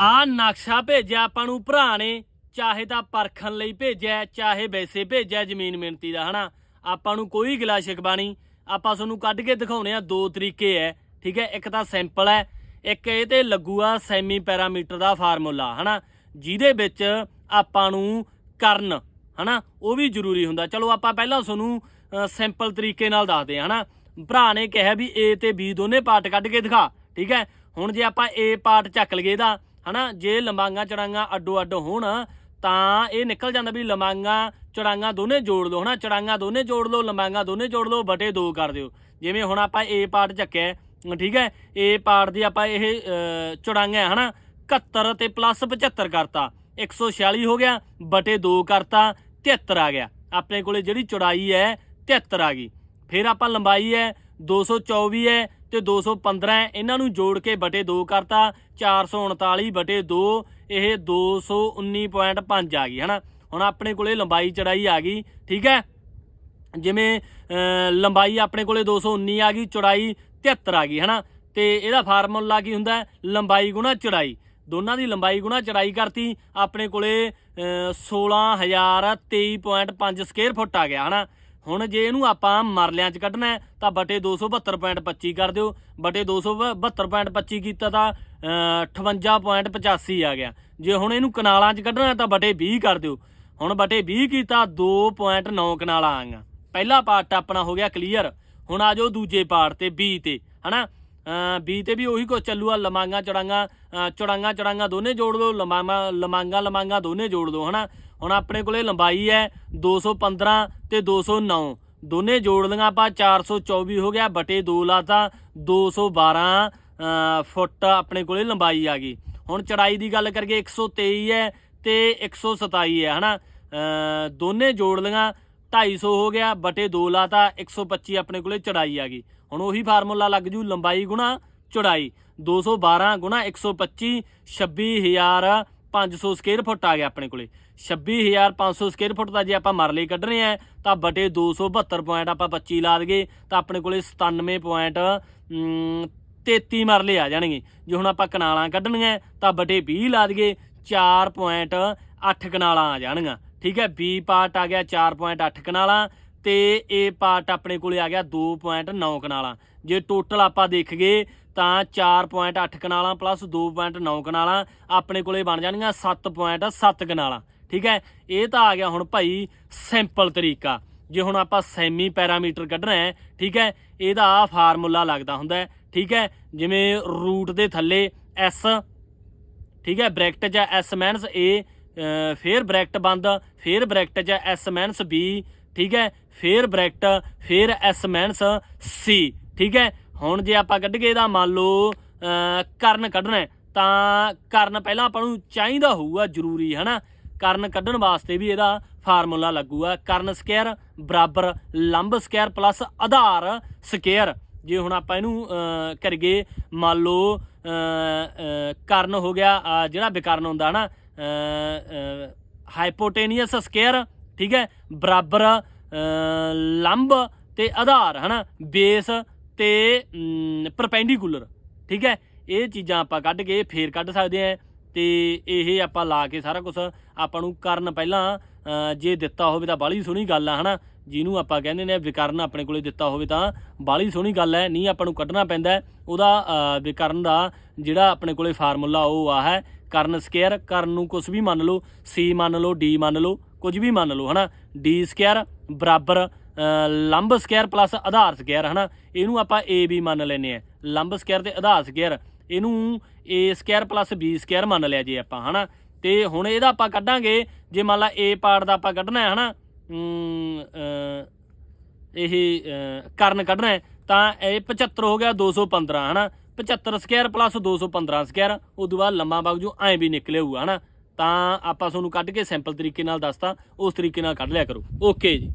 ਆ ਨਕਸ਼ਾ ਭੇਜਿਆ ਆਪਾਂ ਨੂੰ ਭਰਾ ਨੇ, ਚਾਹੇ ਤਾਂ ਪਰਖਣ ਲਈ ਭੇਜਿਆ, ਚਾਹੇ ਵੈਸੇ ਭੇਜਿਆ ਜ਼ਮੀਨ ਮਿਣਤੀ ਦਾ, ਹਨਾ? ਆਪਾਂ ਨੂੰ ਕੋਈ ਗਿਲਾ ਸ਼ਿਕਵਾ ਨਹੀਂ। ਆਪਾਂ ਤੁਹਾਨੂੰ ਕੱਢ ਕੇ ਦਿਖਾਉਣੇ ਆ ਦੋ ਤਰੀਕੇ ਐ, ਠੀਕ ਹੈ ਇੱਕ ਤਾਂ ਸਿੰਪਲ ਹੈ ਇੱਕ ਇਹ ਤੇ ਲੱਗੂਆ ਸੈਮੀ ਪੈਰਾਮੀਟਰ ਦਾ ਫਾਰਮੂਲਾ, ਹਨਾ? ਜਿਹਦੇ ਵਿੱਚ ਆਪਾਂ ਨੂੰ ਕਰਨ, ਹਨਾ? ਉਹ ਵੀ ਜ਼ਰੂਰੀ ਹੁੰਦਾ। ਚਲੋ ਆਪਾਂ ਪਹਿਲਾਂ ਤੁਹਾਨੂੰ ਸਿੰਪਲ ਤਰੀਕੇ ਨਾਲ ਦੱਸਦੇ ਹਾਂ ਹਨਾ? ਭਰਾ ਨੇ ਕਿਹਾ ਵੀ A ਤੇ B ਦੋਨੇ ਪਾਰਟ ਕੱਢ ਕੇ ਦਿਖਾ, ਠੀਕ ਹੈ ਹੁਣ ਜੇ ਆਪਾਂ A ਪਾਰਟ ਚੱਕ ਲਈਏ ਇਹਦਾ ਹਨਾ ਜੇ ਲੰਬਾਂਗਾ ਚੜਾਂਗਾ ਅੱਡੋ ਅੱਡ ਹੋਣ ਤਾਂ ਇਹ ਨਿਕਲ ਜਾਂਦਾ ਵੀ ਲੰਬਾਂਗਾ ਚੜਾਂਗਾ ਦੋਨੇ ਜੋੜ ਲਓ ਹਨਾ? ਚੜਾਂਗਾ ਦੋਨੇ ਜੋੜ ਲਓ ਲੰਬਾਂਗਾ ਦੋਨੇ ਜੋੜ ਲਓ ਬਟੇ 2 ਕਰ ਦਿਓ। ਜਿਵੇਂ ਹੁਣ ਆਪਾਂ A ਪਾਰਟ ਚੱਕਿਆ ਠੀਕ ਹੈ? A ਪਾਰਟ ਦੀ ਆਪਾਂ ਇਹ ਅ, ਚੜਾਂਗਾ ਹੈ ਹਨਾ? 71 ਤੇ ਪਲੱਸ 75 ਕਰਤਾ। 146 ਹੋ ਗਿਆ ਬਟੇ 2 ਕਰਤਾ 73 ਆ ਗਿਆ। ਆਪਣੇ ਕੋਲੇ ਜਿਹੜੀ ਚੌੜਾਈ ਹੈ 73 ਆ ਗਈ। ਫਿਰ ਆਪਾਂ ਲੰਬਾਈ ਹੈ 224 ਹੈ ਤੇ 215 ਹੈ ਇਹਨਾਂ ਨੂੰ ਜੋੜ ਕੇ ਬਟੇ 2 ਕਰਤਾ 439 ਬਟੇ 2 ਇਹ 219.5 ਆ ਗਈ ਹਨਾ? ਹੁਣ ਆਪਣੇ ਕੋਲੇ ਲੰਬਾਈ ਚੜਾਈ ਆ ਗਈ ਠੀਕ ਹੈ? ਜਿਵੇਂ ਲੰਬਾਈ ਆਪਣੇ ਕੋਲੇ 219 ਆ ਗਈ ਚੌੜਾਈ 73 ਆ ਗਈ ਹਨਾ? ਤੇ ਇਹਦਾ ਫਾਰਮੂਲਾ ਕੀ ਹੁੰਦਾ? ਲੰਬਾਈ ਗੁਣਾ ਚੌੜਾਈ। ਦੋਨਾਂ ਦੀ ਲੰਬਾਈ ਗੁਣਾ ਚੌੜਾਈ ਕਰਤੀ ਆਪਣੇ ਕੋਲੇ ਅਹ, 16023.5 ਸਕੁਅਰ ਫੁੱਟ ਆ ਗਿਆ ਹਨਾ? ਹੁਣ ਜੇ ਇਹਨੂੰ ਆਪਾਂ ਮਰਲਿਆਂ 'ਚ ਕੱਢਣਾ ਤਾਂ ਬਟੇ 272.25 ਕਰ ਦਿਓ। ਬਟੇ 272.25 ਕੀਤਾ ਤਾਂ ਅਹ, 58.85 ਆ ਗਿਆ। ਜੇ ਹੁਣ ਇਹਨੂੰ ਕਨਾਲਾਂ 'ਚ ਕੱਢਣਾ ਤਾਂ ਬਟੇ 20 ਕਰ ਦਿਓ। ਹੁਣ ਬਟੇ 20 ਕੀਤਾ 2.9 ਕਨਾਲਾਂ ਆਂਗਾ ਪਹਿਲਾ ਪਾਰਟ ਆਪਣਾ ਹੋ ਗਿਆ ਕਲੀਅਰ ਹੁਣ ਆ ਜਾਓ ਦੂਜੇ ਪਾਰਟ ਤੇ B ਤੇ ਹਨਾ? ਬੀ ਤੇ ਵੀ ਉਹੀ ਕੁਛ ਚੱਲੂਆ ਲਮਾਂਗਾ ਚੜਾਂਗਾ। ਚੜਾਂਗਾ ਚੜਾਂਗਾ ਦੋਨੇ ਜੋੜ ਲਓ ਲਮਾਂਗਾ ਲਮਾਂਗਾ ਲਮਾਂਗਾ ਦੋਨੇ ਜੋੜ ਲਓ ਹਨਾ? ਹੁਣ ਆਪਣੇ ਕੋਲੇ ਲੰਬਾਈ ਹੈ 215 ਤੇ 209 ਦੋਨੇ ਜੋੜ ਲਈਆਂ ਆਪਾਂ 424 ਹੋ ਗਿਆ ਬਟੇ 2 ਲਾਤਾ 212 ਅ, ਫੁੱਟ ਆਪਣੇ ਕੋਲੇ ਲੰਬਾਈ ਆ ਗਈ। ਹੁਣ ਚੜਾਈ ਦੀ ਗੱਲ ਕਰੀਏ 123 ਹੈ ਤੇ 127 ਹੈ ਹਨਾ? ਅ, ਦੋਨੇ ਜੋੜ ਲਈਆਂ 250 ਹੋ ਗਿਆ ਬਟੇ 2 ਲਾਤਾ 125 ਆਪਣੇ ਕੋਲੇ ਚੜਾਈ ਆ ਗਈ। ਹੁਣ ਉਹੀ ਫਾਰਮੂਲਾ ਲੱਗ ਜੂ ਲੰਬਾਈ ਗੁਣਾ ਚੌੜਾਈ। 212 ਗੁਣਾ 125 26500 ਸਕੁਅਰ ਫੁੱਟ ਆ ਗਿਆ ਆਪਣੇ ਕੋਲੇ। 26500 ਸਕੁਅਰ ਫੁੱਟ ਦਾ ਜੇ ਆਪਾਂ ਮਰਲੇ ਕੱਢਣੇ ਆ, ਤਾਂ ਬਟੇ 272 ਪੁਆਇੰਟ ਆਪਾਂ 25 ਲਾ ਦਈਏ, ਤਾਂ ਆਪਣੇ ਕੋਲੇ 97 ਪੁਆਇੰਟ 33 ਮਰਲੇ ਆ ਜਾਣਗੇ। ਜੇ ਹੁਣ ਆਪਾਂ ਕਨਾਲਾਂ ਕੱਢਣੀਆਂ, ਤਾਂ ਬਟੇ 20 ਲਾ ਦਈਏ 4.8 ਕਨਾਲਾਂ ਆ ਜਾਣਗੀਆਂ। ਠੀਕ ਹੈ, ਬੀ ਪਾਰਟ ਆ ਗਿਆ 4.8 ਕਨਾਲਾਂ, ਤੇ ਏ ਪਾਰਟ ਆਪਣੇ ਕੋਲੇ ਆ ਗਿਆ 2.9 ਕਨਾਲਾਂ। ਜੇ ਟੋਟਲ ਆਪਾਂ ਦੇਖਗੇ ਤਾਂ 4.8 ਕਨਾਲਾਂ ਪਲੱਸ 2.9 ਕਨਾਲਾਂ ਆਪਣੇ ਕੋਲੇ ਬਣ ਜਾਣਗੀਆਂ 7.7 ਕਨਾਲਾਂ, ਠੀਕ ਹੈ? ਇਹ ਤਾਂ ਆ ਗਿਆ ਹੁਣ ਭਾਈ ਸਿੰਪਲ ਤਰੀਕਾ। ਜੇ ਹੁਣ ਆਪਾਂ ਸੈਮੀ ਪੈਰਾਮੀਟਰ ਕੱਢਣਾ ਹੈ, ਠੀਕ ਹੈ, ਇਹਦਾ ਆ ਫਾਰਮੂਲਾ ਲੱਗਦਾ ਹੁੰਦਾ ਹੈ, ਠੀਕ ਹੈ? ਜਿਵੇਂ ਰੂਟ ਦੇ ਥੱਲੇ ਐਸ ਠੀਕ ਹੈ? ਬ੍ਰੈਕਟ 'ਚ ਐਸ ਮਾਈਨਸ ਏ ਫੇਰ ਬ੍ਰੈਕਟ ਬੰਦ, ਫੇਰ ਬ੍ਰੈਕਟ 'ਚ ਐਸ ਮਾਈਨਸ ਬੀ ਠੀਕ ਹੈ? ਫੇਰ ਬ੍ਰੈਕਟ, ਫੇਰ ਐਸ ਮਾਈਨਸ ਸੀ ਠੀਕ ਹੈ? ਹੁਣ ਜੇ ਆਪਾਂ ਕੱਢ ਕੇ ਇਹਦਾ ਮੰਨ ਲਓ ਕਰਨ ਕੱਢਣਾ ਤਾਂ ਕਰਨ ਪਹਿਲਾਂ ਆਪਾਂ ਨੂੰ ਚਾਹੀਦਾ ਹੋਊਗਾ ਜ਼ਰੂਰੀ, ਹਨਾ? ਕਰਨ ਕੱਢਣ ਵਾਸਤੇ ਵੀ ਇਹਦਾ ਫਾਰਮੂਲਾ ਲੱਗੂਗਾ। ਕਰਨ ਸਕੁਅਰ ਬਰਾਬਰ ਲੰਬ ਸਕੁਅਰ ਪਲੱਸ ਆਧਾਰ ਸਕੁਅਰ। ਜੇ ਹੁਣ ਆਪਾਂ ਇਹਨੂੰ ਕਰੀਏ, ਮੰਨ ਲਓ ਕਰਨ ਹੋ ਗਿਆ ਜਿਹੜਾ ਵਿਕਰਨ ਹੁੰਦਾ, ਹਨਾ? ਹਾਈਪੋਟੇਨੀਅਸ ਸਕੁਅਰ, ਠੀਕ ਹੈ? ਬਰਾਬਰ ਲੰਬ ਤੇ ਆਧਾਰ, ਹਨਾ? ਬੇਸ ਤੇ ਪਰਪੈਂਡੀਕੂਲਰ ਠੀਕ ਹੈ? ਇਹ ਚੀਜ਼ਾਂ ਆਪਾਂ ਕੱਢ ਕੇ ਫੇਰ ਕੱਢ ਸਕਦੇ ਆ ਤੇ ਇਹ ਆਪਾਂ ਲਾ ਕੇ ਸਾਰਾ ਕੁਝ ਆਪਾਂ ਨੂੰ ਕਰਨ ਪਹਿਲਾਂ ਜੇ ਦਿੱਤਾ ਹੋਵੇ ਤਾਂ ਬਾਹਲੀ ਸੋਹਣੀ ਗੱਲ ਆ, ਹਨਾ? ਜਿਹਨੂੰ ਆਪਾਂ ਕਹਿੰਦੇ ਨੇ ਵਿਕਰਨ ਆਪਣੇ ਕੋਲੇ ਦਿੱਤਾ ਹੋਵੇ ਤਾਂ ਬਾਹਲੀ ਸੋਹਣੀ ਗੱਲ ਹੈ, ਨਹੀਂ ਆਪਾਂ ਨੂੰ ਕੱਢਣਾ ਪੈਂਦਾ ਉਹਦਾ ਵਿਕਰਨ ਦਾ ਜਿਹੜਾ ਆਪਣੇ ਕੋਲੇ ਫਾਰਮੂਲਾ ਉਹ ਆ ਹੈ, ਕਰਨ ਸਕੁਅਰ, ਕਰਨ ਨੂੰ ਕੁਝ ਵੀ ਮੰਨ ਲਓ c ਮੰਨ ਲਓ d ਮੰਨ ਲਓ, ਕੁਝ ਵੀ ਮੰਨ ਲਓ, ਹਨਾ? d ਸਕੁਅਰ, ਬਰਾਬਰ ਲੰਬ ਸਕੁਅਰ ਪਲੱਸ ਆਧਾਰ ਸਕੁਅਰ ਹਨਾ? ਇਹਨੂੰ ਆਪਾਂ ਏ ਵੀ ਮੰਨ ਲੈਨੇ ਆ ਲੰਬ ਸਕੁਅਰ ਤੇ ਆਧਾਰ ਸਕੁਅਰ ਇਹਨੂੰ A square plus B square ਮੰਨ ਲਿਆ ਜੇ ਆਪਾਂ ਹਨਾ? ਤੇ ਹੁਣ ਇਹਦਾ ਆਪਾਂ ਕੱਢਾਂਗੇ ਜੇ ਮੰਨ ਲਾ ਏ ਪਾਰਟ ਦਾ ਆਪਾਂ ਕੱਢਣਾ ਹੈ ਹਨਾ? ਇਹ ਕਰਨ ਕੱਢਣਾ ਹੈ, ਤਾਂ ਇਹ 75 ਹੋ ਗਿਆ 215 ਹਨਾ? 75 ਸਕੁਅਰ ਪਲੱਸ 215 ਸਕੁਅਰ ਉਦੋਂ ਬਾਅਦ ਲੰਮਾ ਬਾਗਜੂ ਐਂ ਵੀ ਨਿਕਲੇ ਹੋਊਗਾ ਹਨਾ? ਤਾਂ ਆਪਾਂ ਤੁਹਾਨੂੰ ਕੱਢ ਕੇ ਸਿੰਪਲ ਤਰੀਕੇ ਨਾਲ ਦੱਸਤਾ ਉਸ ਤਰੀਕੇ ਨਾਲ ਕੱਢ ਲਿਆ ਕਰੋ। ਓਕੇ ਜੀ।